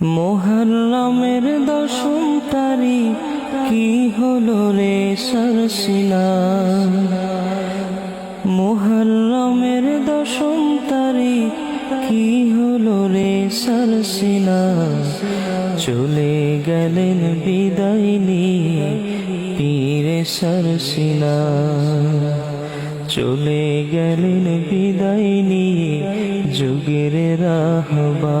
মোহরমের দশম তারিখ কি হলো রে সরসিনা মোহরমের দশম তারিখ কি হলো রে সরসিনা চলে গেলেন বিদায় নিয়ে পীরে সরসিনা চলে গেলেন বিদায় নিয়ে যুগের রাহবা।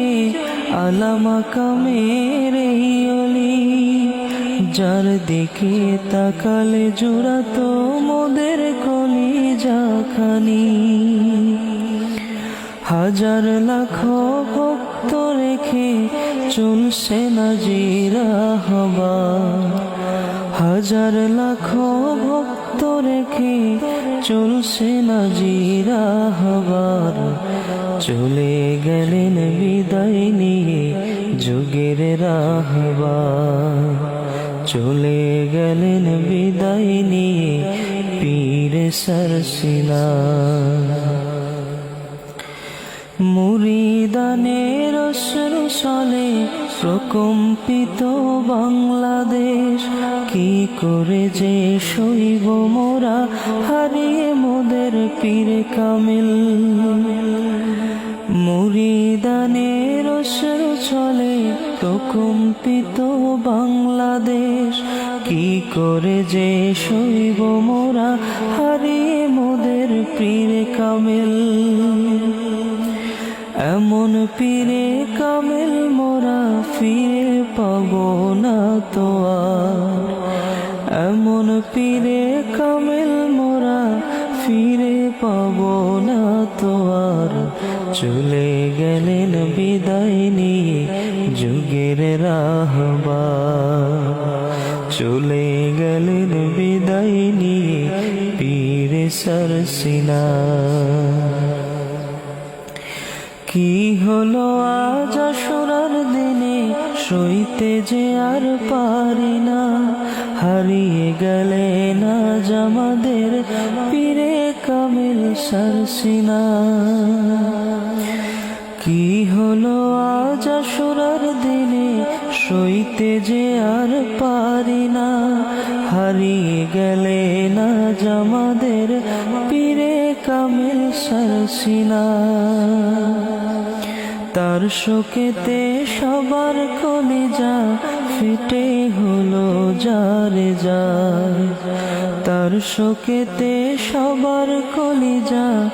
আলামা কামের এই অলি, যার দিকে তাকালে জোড়া তো মোদের কলি যাখানি হাজার লাখ ভক্ত রেখে চলছে না জিরা হবা হাজার লাখ ভক্ত রেখে চলছে না জিরা হবার চলে গেলেন বিদায় যুগের রাহবা। চলে গেলেন বিদায় নিয়ে পীর সরসিনা। মুরিদানের চলে প্রকম্পিত বাংলাদেশ, কি করে যে শৈব মোরা হারিয়ে মোদের পীর কামিল। মুরিদানের অশ্রু চলে প্রকম্পিত বাংলাদেশ, কি করে যে শৈব মোরা হারিয়ে মোদের পীর কামিল। এমন পীরে কামেল মোরা ফিরে পাব না তো আর। এমন পীরে তো আর চলে গেলেন বিদায় নিয়ে যুগের রাহবা চলে গেলেন বিদায় নিয়ে পীরে সরসিনা কি হলো আজ আসরার দিনে? সইতে যে আর পারি না, হারিয়ে গেলে না জামাদের পীরে কামিল সারসিনা। কি হলো আজ আসরার দিনে, সইতে যে আর পারি না, হারিয়ে গেলে না জামাদের পীরে কামিল সারসিনা। তার শোকেতে সবার কলিজা ফিটে হলো যারে যার। তার শোকেতে সবার কলিজা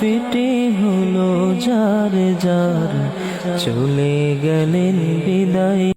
ফিটে হলো যারে যার। চলে গেলেন বিদায়।